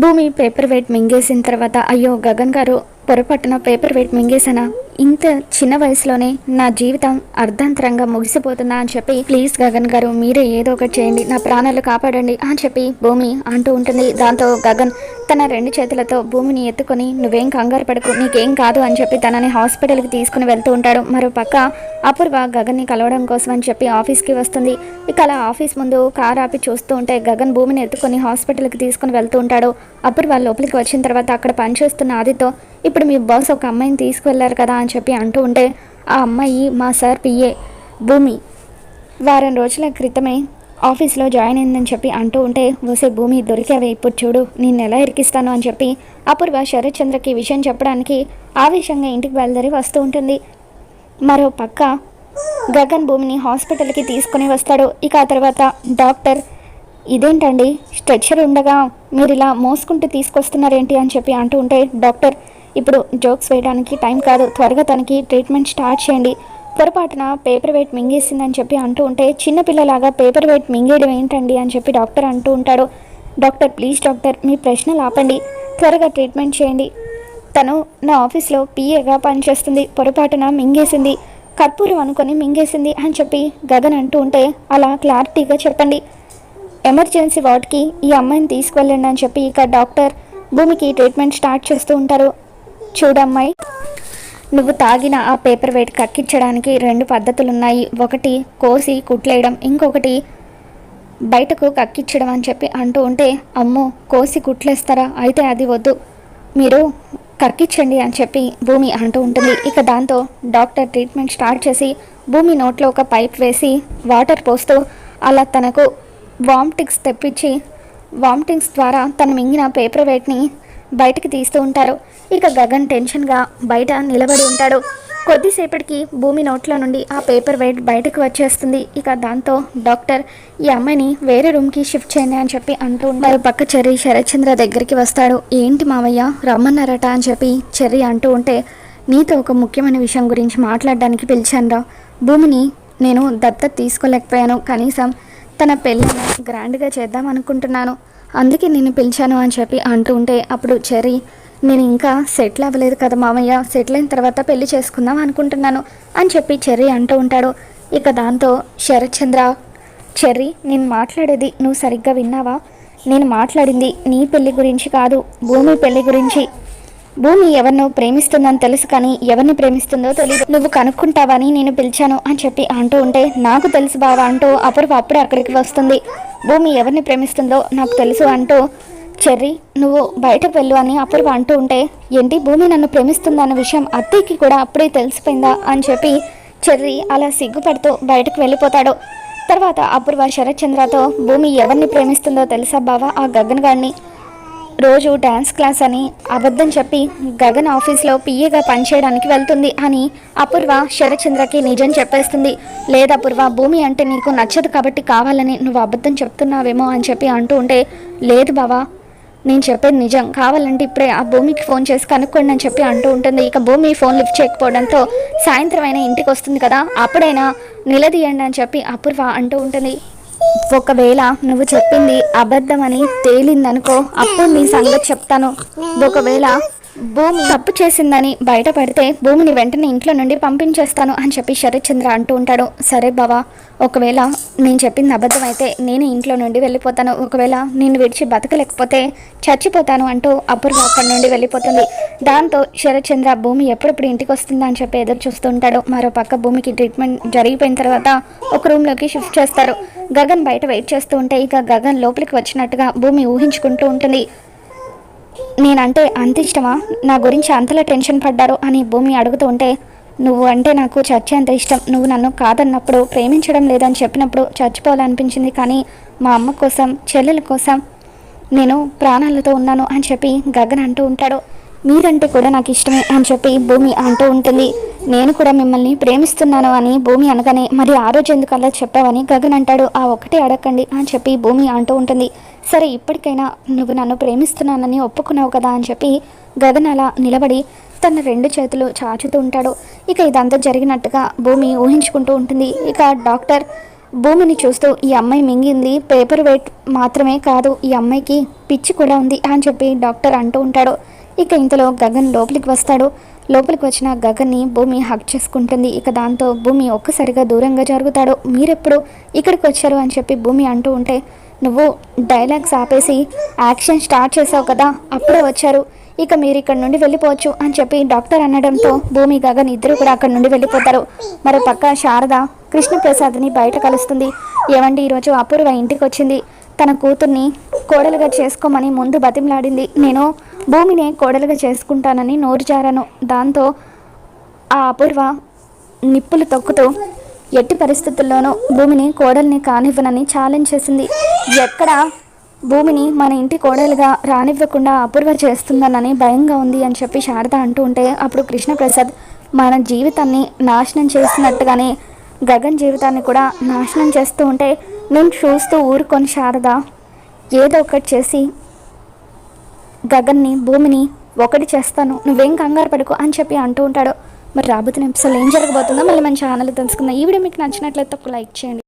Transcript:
భూమి paper weight మింగేసిన తర్వాత అయ్యో గగన్ గారు పొరపాటున పేపర్ వెయిట్ మింగేసానా ఇంత చిన్న వయసులోనే నా జీవితం అర్ధాంతరంగా ముగిసిపోతుందా అని చెప్పి ప్లీజ్ గగన్ గారు మీరే ఏదో ఒకటి చేయండి. నా ప్రాణాలు కాపాడండి అని చెప్పి భూమి అంటూ ఉంటుంది. దాంతో గగన్ తన రెండు చేతులతో భూమిని ఎత్తుకొని నువ్వేం కంగారు పడకు నీకేం కాదు అని చెప్పి తనని హాస్పిటల్కి తీసుకుని వెళ్తూ ఉంటాడు. మరో పక్క అపూర్వ గగన్ని కలవడం కోసం అని చెప్పి ఆఫీస్కి వస్తుంది. ఇక అలా ఆఫీస్ ముందు కార్ ఆపి చూస్తూ ఉంటే గగన్ భూమిని ఎత్తుకొని హాస్పిటల్కి తీసుకుని వెళ్తూ ఉంటాడు. అపూర్వ లోపలికి వచ్చిన తర్వాత అక్కడ పనిచేస్తున్న ఆదితో ఇప్పుడు మీ బాస్ ఒక అమ్మాయిని తీసుకువెళ్ళారు కదా అని చెప్పి అంటూ ఉంటే ఆ అమ్మాయి మా సార్ పిఏ భూమి. వారం రోజుల క్రితమే ఆఫీస్లో జాయిన్ అయిందని చెప్పి అంటూ ఉంటే వసే భూమి దొరికావే. ఇప్పుడు చూడు నేను ఎలా ఇరికిస్తాను? అని చెప్పి అపూర్వ శరత్చంద్రకి విషయం చెప్పడానికి ఆవేశంగా ఇంటికి బయలుదేరి వస్తూ ఉంటుంది. మరో పక్క గగన్ భూమిని హాస్పిటల్కి తీసుకుని వస్తాడు. ఇక ఆ తర్వాత డాక్టర్ ఇదేంటండి? స్ట్రెచ్చర్ ఉండగా మీరు ఇలా మోసుకుంటూ తీసుకొస్తున్నారేంటి? అని చెప్పి అంటూ ఉంటే డాక్టర్ ఇప్పుడు జోక్స్ వేయడానికి టైం కాదు. త్వరగా తనకి ట్రీట్మెంట్ స్టార్ట్ చేయండి. పొరపాటున పేపర్ వెయిట్ మింగేసిందని చెప్పి అంటూ ఉంటే చిన్నపిల్లలాగా పేపర్ వెయిట్ మింగేయడం ఏంటండి అని చెప్పి డాక్టర్ అంటూ ఉంటాడు. డాక్టర్ ప్లీజ్ డాక్టర్ మీ ప్రశ్నలు ఆపండి. త్వరగా ట్రీట్మెంట్ చేయండి. తను నా ఆఫీస్లో పిఏగా పనిచేస్తుంది. పొరపాటున మింగేసింది. కర్పూరం అనుకొని మింగేసింది అని చెప్పి గగన్ అంటూ ఉంటే అలా క్లారిటీగా చెప్పండి. ఎమర్జెన్సీ వార్డ్కి ఈ అమ్మాయిని తీసుకువెళ్ళండి అని చెప్పి ఇక డాక్టర్ భూమికి ట్రీట్మెంట్ స్టార్ట్ చేస్తూ ఉంటారు. చూడమ్మాయి. నువ్వు తాగిన ఆ పేపర్ వెయిట్ కక్కించడానికి రెండు పద్ధతులు ఉన్నాయి ఒకటి కోసి కుట్లేయడం ఇంకొకటి బయటకు కక్కించడం అని చెప్పి అంటూ ఉంటే అమ్మో కోసి కుట్లేస్తారా? అయితే అది వద్దు. మీరు కక్కించండి అని చెప్పి భూమి అంటూ ఉంటుంది. ఇక దాంతో డాక్టర్ ట్రీట్మెంట్ స్టార్ట్ చేసి భూమి నోట్లో ఒక పైప్ వేసి వాటర్ పోస్తూ అలా తనకు వామిటింగ్స్ తెప్పించి వామిటింగ్స్ ద్వారా తను మింగిన పేపర్ వెయిట్ని బయటకు తీస్తూ ఉంటారు. ఇక గగన్ టెన్షన్గా బయట నిలబడి ఉంటాడు. కొద్దిసేపటికి భూమి నోట్లో నుండి ఆ పేపర్ వెయిట్ బయటకు వచ్చేస్తుంది. ఇక దాంతో డాక్టర్ ఈ అమ్మాయిని వేరే రూమ్కి షిఫ్ట్ చేయండి అని చెప్పి అంటూ ఉంటారు పక్క చెర్రి శరత్చంద్ర దగ్గరికి వస్తాడు. ఏంటి మావయ్య రమ్మన్నారట అని చెప్పి చెర్రి అంటూ ఉంటే నీతో ఒక ముఖ్యమైన విషయం గురించి మాట్లాడడానికి పిలిచానురా. భూమిని నేను దత్త తీసుకోలేకపోయాను. కనీసం తన పెళ్ళిని గ్రాండ్గా చేద్దాం అనుకుంటున్నాను. అందుకే నేను పిలిచాను అని చెప్పి అంటూ ఉంటే అప్పుడు చెర్రీ నేను ఇంకా సెటిల్ అవ్వలేదు కదా మామయ్య సెటిల్ అయిన తర్వాత పెళ్ళి చేసుకుందాం అనుకుంటున్నాను అని చెప్పి చెర్రీ అంటూ ఉంటాడు. ఇక దాంతో శరత్చంద్ర చెర్రీ నేను మాట్లాడేది నువ్వు సరిగ్గా విన్నావా? నేను మాట్లాడింది నీ పెళ్ళి గురించి కాదు భూమి పెళ్ళి గురించి. భూమి ఎవరినో ప్రేమిస్తుందని తెలుసు కానీ ఎవరిని ప్రేమిస్తుందో తెలియదు నువ్వు కనుక్కుంటావని నేను పిలిచాను అని చెప్పి అంటూ ఉంటే నాకు తెలుసు బావా అంటూ అపూర్వ అప్పుడే అక్కడికి వస్తుంది. భూమి ఎవరిని ప్రేమిస్తుందో నాకు తెలుసు అంటూ చెర్రీ నువ్వు బయటకు వెళ్ళు అని అపూర్వ అంటూ ఉంటే ఏంటి భూమి నన్ను ప్రేమిస్తుందన్న విషయం అత్తయ్యకి కూడా అప్పుడే తెలిసిపోయిందా అని చెప్పి చెర్రీ అలా సిగ్గుపడుతూ బయటకు వెళ్ళిపోతాడు. తర్వాత అపూర్వ శరత్చంద్రతో భూమి ఎవరిని ప్రేమిస్తుందో తెలుసా బావా ఆ గగన్ గారిని రోజు డ్యాన్స్ క్లాస్ అని అబద్ధం చెప్పి గగన్ ఆఫీస్లో పిఏగా పనిచేయడానికి వెళ్తుంది అని అపూర్వ శరచంద్రకి నిజం చెప్పేస్తుంది. లేదు అపూర్వ భూమి అంటే నీకు నచ్చదు కాబట్టి కావాలని నువ్వు అబద్ధం చెప్తున్నావేమో అని చెప్పి అంటూ ఉంటే లేదు బావా నేను చెప్పేది నిజం. కావాలంటే ఇప్పుడే ఆ భూమికి ఫోన్ చేసి కనుక్కోండి అని చెప్పి అంటూ ఉంటుంది. ఇక భూమి ఫోన్ లిఫ్ట్ చేయకపోవడంతో సాయంత్రం అయినా ఇంటికి వస్తుంది కదా అప్పుడైనా నిలదీయండి అని చెప్పి అపూర్వ అంటూ ఉంటుంది. ఒకవేళ నువ్వు చెప్పింది అబద్ధమని తేలిందనుకో అప్పుడు నీ సంగతి చెప్తాను. ఒకవేళ భూమి తప్పు చేసిందని బయటపడితే భూమిని వెంటనే ఇంట్లో నుండి పంపించేస్తాను అని చెప్పి శరత్చంద్ర అంటూ ఉంటాడు. సరే బావా ఒకవేళ నేను చెప్పింది అబద్ధం అయితే నేను ఇంట్లో నుండి వెళ్ళిపోతాను. ఒకవేళ నేను విడిచి బతకలేకపోతే చచ్చిపోతాను అంటూ అపూర్వ అక్కడి నుండి వెళ్ళిపోతుంది. దాంతో శరత్చంద్ర భూమి ఎప్పుడెప్పుడు ఇంటికి వస్తుందా అని చెప్పి ఎదురు చూస్తూ ఉంటాడు. మరో పక్క భూమికి ట్రీట్మెంట్ జరిగిపోయిన తర్వాత ఒక రూమ్లోకి షిఫ్ట్ చేస్తారు. గగన్ బయట వెయిట్ చేస్తూ ఉంటే ఇక గగన్ లోపలికి వచ్చినట్టుగా భూమి ఊహించుకుంటూ ఉంటుంది. నేనంటే అంత ఇష్టమా? నా గురించి అంతలా టెన్షన్ పడ్డారు అని భూమి అడుగుతూ ఉంటే నువ్వు అంటే నాకు చచ్చి అంత ఇష్టం. నువ్వు నన్ను కాదన్నప్పుడు ప్రేమించడం లేదని చెప్పినప్పుడు చచ్చిపోవాలనిపించింది. కానీ మా అమ్మ కోసం చెల్లెల కోసం నేను ప్రాణాలతో ఉన్నాను అని చెప్పి గగన్ అంటూ ఉంటాడు. మీరంటే కూడా నాకు ఇష్టమే అని చెప్పి భూమి అంటూ ఉంటుంది. నేను కూడా మిమ్మల్ని ప్రేమిస్తున్నాను అని భూమి అనగానే మరి ఆ రోజు ఎందుకు అలా చెప్పావని గగన్ అంటాడు. ఆ ఒకటి అడగండి అని చెప్పి భూమి అంటూ ఉంటుంది. సరే ఇప్పటికైనా నువ్వు నన్ను ప్రేమిస్తున్నానని ఒప్పుకున్నావు కదా అని చెప్పి గగన్ అలా నిలబడి తన రెండు చేతులు చాచుతూ ఉంటాడు. ఇక ఇదంతా జరిగినట్టుగా భూమి ఊహించుకుంటూ ఉంటుంది. ఇక డాక్టర్ భూమిని చూస్తూ ఈ అమ్మాయి మింగింది పేపర్ వెయిట్ మాత్రమే కాదు ఈ అమ్మాయికి పిచ్చి కూడా ఉంది అని చెప్పి డాక్టర్ అంటూ ఉంటాడు. ఇక ఇంతలో గగన్ లోపలికి వస్తాడు. లోపలికి వచ్చిన గగన్ని భూమి హక్ చేసుకుంటుంది. ఇక దాంతో భూమి ఒక్కసారిగా దూరంగా జరుగుతాడు. మీరెప్పుడు ఇక్కడికి వచ్చారు? అని చెప్పి భూమి అంటూ ఉంటే నువ్వు డైలాగ్స్ ఆపేసి యాక్షన్ స్టార్ట్ చేసావు కదా అప్పుడే వచ్చారు. ఇక మీరు ఇక్కడ నుండి వెళ్ళిపోవచ్చు అని చెప్పి డాక్టర్ అనడంతో భూమి గగన్ ఇద్దరు కూడా అక్కడ నుండి వెళ్ళిపోతారు. మరో పక్క శారద కృష్ణప్రసాద్ని బయట కలుస్తుంది. ఏమండి ఈరోజు అపూర్వ ఇంటికి వచ్చింది. తన కూతుర్ని కోడలుగా చేసుకోమని ముందు బతిమలాడింది. నేను భూమిని కోడలుగా చేసుకుంటానని నోరు జారాను. దాంతో ఆ అపూర్వ నిప్పులు తొక్కుతూ ఎట్టి పరిస్థితుల్లోనూ భూమిని కోడల్ని కానివ్వనని ఛాలెంజ్ చేసింది. ఎక్కడ భూమిని మన ఇంటి కోడలుగా రానివ్వకుండా అపూర్వ చేస్తుందనని భయంగా ఉంది అని చెప్పి శారద అంటూ ఉంటే అప్పుడు కృష్ణప్రసాద్ మన జీవితాన్ని నాశనం చేసినట్టుగానే గగన్ జీవితాన్ని కూడా నాశనం చేస్తూ ఉంటే నేను చూస్తూ ఊరుకొని శారద ఏదో ఒకటి చేసి గగన్ని భూమిని ఒకటి చేస్తాను. నువ్వేం కంగారు పడుకో అని చెప్పి అంటూ ఉంటాడు. మరి రాబోతున్న ఎపిసోడ్ ఏం జరగబోతుందో మళ్ళీ మన ఛానల్ తెలుసుకుందాం. ఈ వీడియో మీకు నచ్చినట్లయితే ఒక లైక్ చేయండి.